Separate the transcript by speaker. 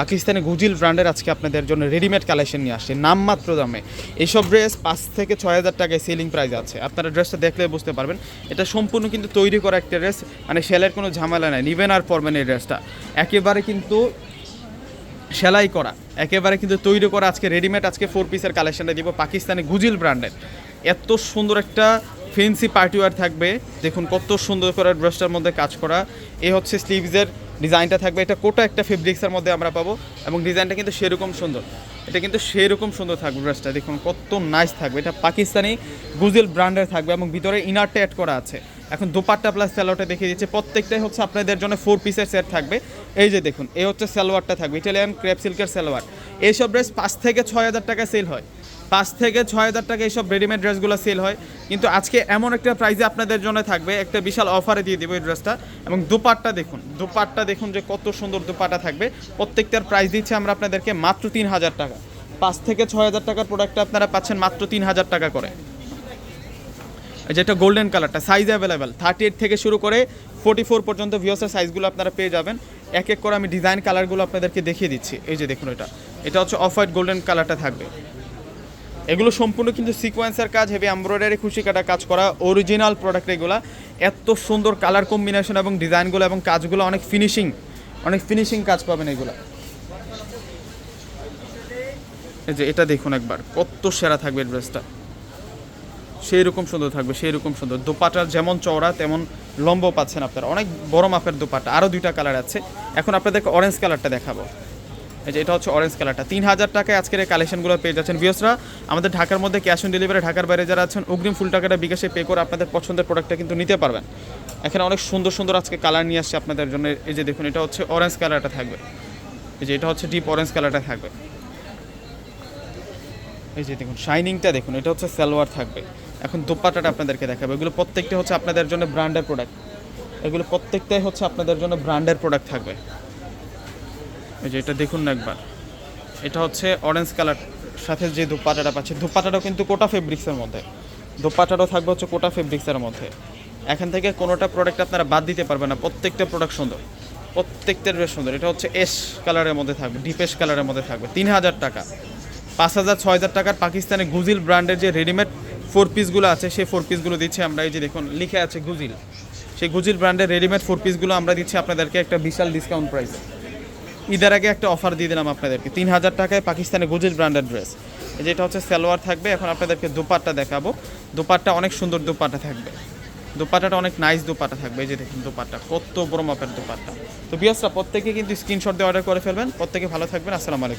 Speaker 1: পাকিস্তানি গুজিল ব্র্যান্ডের আজকে আপনাদের জন্য রেডিমেড কালেকশন নিয়ে আসছে। নামমাত্র দামে। এইসব ড্রেস পাঁচ থেকে ছয় হাজার টাকায় সেলিং প্রাইস আছে। আপনারা ড্রেসটা দেখলে বুঝতে পারবেন। এটা সম্পূর্ণ কিন্তু তৈরি করা একটা ড্রেস মানে সেলের কোনো ঝামেলা নাই। নিবেন আর পরবেন এই ড্রেসটা একেবারে কিন্তু সেলাই করা। একেবারে কিন্তু তৈরি করা আজকে রেডিমেড আজকে ফোর পিসের কালেকশনটা দিব পাকিস্তানি গুজিল ব্র্যান্ডের। এত সুন্দর একটা ফেন্সি পার্টিওয়ার থাকবে। দেখুন কত সুন্দর করে ড্রেসটার মধ্যে কাজ করা। এ হচ্ছে স্লিভসের ডিজাইনটা থাকবে। এটা কোটা একটা ফেব্রিক্সের মধ্যে আমরা পাবো এবং ডিজাইনটা কিন্তু সেরকম সুন্দর। এটা কিন্তু সেরকম সুন্দর থাকবে ড্রেসটা দেখুন, কত নাইস থাকবে। এটা পাকিস্তানি গুজেল ব্র্যান্ডের থাকবে এবং ভিতরে ইনারটা অ্যাড করা আছে। এখন দুপাট্টা প্লাস স্যালোয়ারটা দেখিয়ে দিচ্ছে। প্রত্যেকটাই হচ্ছে আপনাদের জন্য ফোর পিসের সেট থাকবে। এই যে দেখুন, এই হচ্ছে সালোয়ারটা থাকবে। ইটালিয়ান ক্রেপ সিল্কের সালোয়ার। এইসব ড্রেস পাঁচ থেকে ছয় হাজার টাকা সেল হয়। পাঁচ থেকে ছয় হাজার টাকা এইসব রেডিমেড ড্রেসগুলো সেল হয়। কিন্তু আজকে এমন একটা প্রাইসে আপনাদের জন্য থাকবে, একটা বিশাল অফারে দিয়ে দেবো এই ড্রেসটা এবং দুপাট্টা দেখুন দুপাট্টা দেখুন যে কত সুন্দর দুপাট্টা থাকবে। প্রত্যেকটার প্রাইস দিচ্ছে আমরা আপনাদেরকে মাত্র তিন হাজার টাকা। পাঁচ থেকে ছয় হাজার টাকার প্রোডাক্টটা আপনারা পাচ্ছেন মাত্র তিন হাজার টাকা করে। যেটা গোল্ডেন কালারটা সাইজ অ্যাভেলেবেল থার্টি এইট থেকে শুরু করে ফোর্টি ফোর পর্যন্ত ভিওসের সাইজগুলো আপনারা পেয়ে যাবেন। এক এক করে আমি ডিজাইন কালারগুলো আপনাদেরকে দেখিয়ে দিচ্ছি। এই যে দেখুন এটা। এটা হচ্ছে অফ হোয়াইট গোল্ডেন কালারটা থাকবে। এগুলো সম্পূর্ণ কিন্তু সিকোয়েন্সের কাজ হেভি এমব্রয়ডারি খুশি কাটা কাজ করা অরিজিনাল প্রোডাক্ট এগুলো। এত সুন্দর কালার কম্বিনেশন এবং ডিজাইনগুলো এবং কাজগুলো, অনেক ফিনিশিং অনেক ফিনিশিং কাজ পাবেন এগুলো। এই যে এটা দেখুন একবার, কত সেরা থাকবে ড্রেসটা সেই রকম সুন্দর থাকবে সেই রকম সুন্দর। দোপাটার যেমন চওড়া, তেমন লম্ব পাচ্ছেন আপনারা। অনেক বড় মাপের দোপাটা আরও দুইটা কালার আছে। এখন আপনাদেরকে অরেঞ্জ কালারটা দেখাবো। এই যে এটা হচ্ছে অরেঞ্জ কালারটা তিন হাজার টাকায় আজকের এই কালেকশনগুলো পেয়ে যাচ্ছেন ভিউসরা আমাদের ঢাকার মধ্যে ক্যাশ অন ডেলিভারি ঢাকার বাইরে যারা আছেন, অগ্রিম ফুল টাকাটা বিকাশে পে করে আপনাদের পছন্দের প্রোডাক্টটা কিন্তু নিতে পারবেন। এখানে অনেক সুন্দর সুন্দর আজকে কালার নিয়ে আসছে আপনাদের জন্য। এই যে দেখুন, এটা হচ্ছে অরেঞ্জ কালারটা থাকবে। এই যে এটা হচ্ছে ডিপ অরেঞ্জ কালারটা থাকবে। এই যে দেখুন শাইনিংটা দেখুন, এটা হচ্ছে সালোয়ার থাকবে। এখন দোপাটাটা আপনাদেরকে দেখাবো। এগুলো প্রত্যেকটা হচ্ছে আপনাদের জন্য ব্র্যান্ডের প্রোডাক্ট এগুলো প্রত্যেকটাই হচ্ছে আপনাদের জন্য ব্র্যান্ডের প্রোডাক্ট থাকবে। এই যে এটা দেখুন না একবার। এটা হচ্ছে অরেঞ্জ কালার সাথে যে দোপাটাটা পাচ্ছে, দোপাটাটাও কিন্তু কোটা ফেব্রিক্সের মধ্যে। দোপাটাটাও থাকবে হচ্ছে কোটা ফেব্রিক্সের মধ্যে। এখান থেকে কোনোটা প্রোডাক্ট আপনারা বাদ দিতে পারবেন না, প্রত্যেকটা প্রোডাক্ট সুন্দর। প্রত্যেকটার বেশ সুন্দর। এটা হচ্ছে এস কালারের মধ্যে থাকবে ডিপেশ কালারের মধ্যে থাকবে। তিন হাজার টাকা। পাঁচ হাজার, ছয় হাজার টাকার পাকিস্তানের গুজিল ব্র্যান্ডের যে রেডিমেড ফোর পিসগুলো আছে, সেই ফোর পিসগুলো দিচ্ছে আমরা। এই যে দেখুন, লিখে আছে গুজিল। সেই গুজিল ব্র্যান্ডের রেডিমেড ফোর পিসগুলো আমরা দিচ্ছি আপনাদেরকে একটা বিশাল ডিসকাউন্ট প্রাইসে ঈদের আগে একটা অফার দিয়ে দিলাম আপনাদেরকে। তিন হাজার টাকায় পাকিস্তানের গুজিল ব্র্যান্ডের ড্রেস যেটা হচ্ছে সালোয়ার থাকবে, এখন আপনাদেরকে দুপাট্টা দেখাবো। দুপাট্টা অনেক সুন্দর দুপাট্টা থাকবে। দোপাট্টাটা অনেক নাইস দুপাট্টা থাকবে, এই যে দেখুন দুপাট্টা। কত বড় মাপের দুপাট্টা। তো বিয়াসরা প্রত্যেকে কিন্তু স্ক্রিনশট দিয়ে অর্ডার করে ফেলবেন। প্রত্যেকে ভালো থাকবেন। আসসালামু আলাইকুম।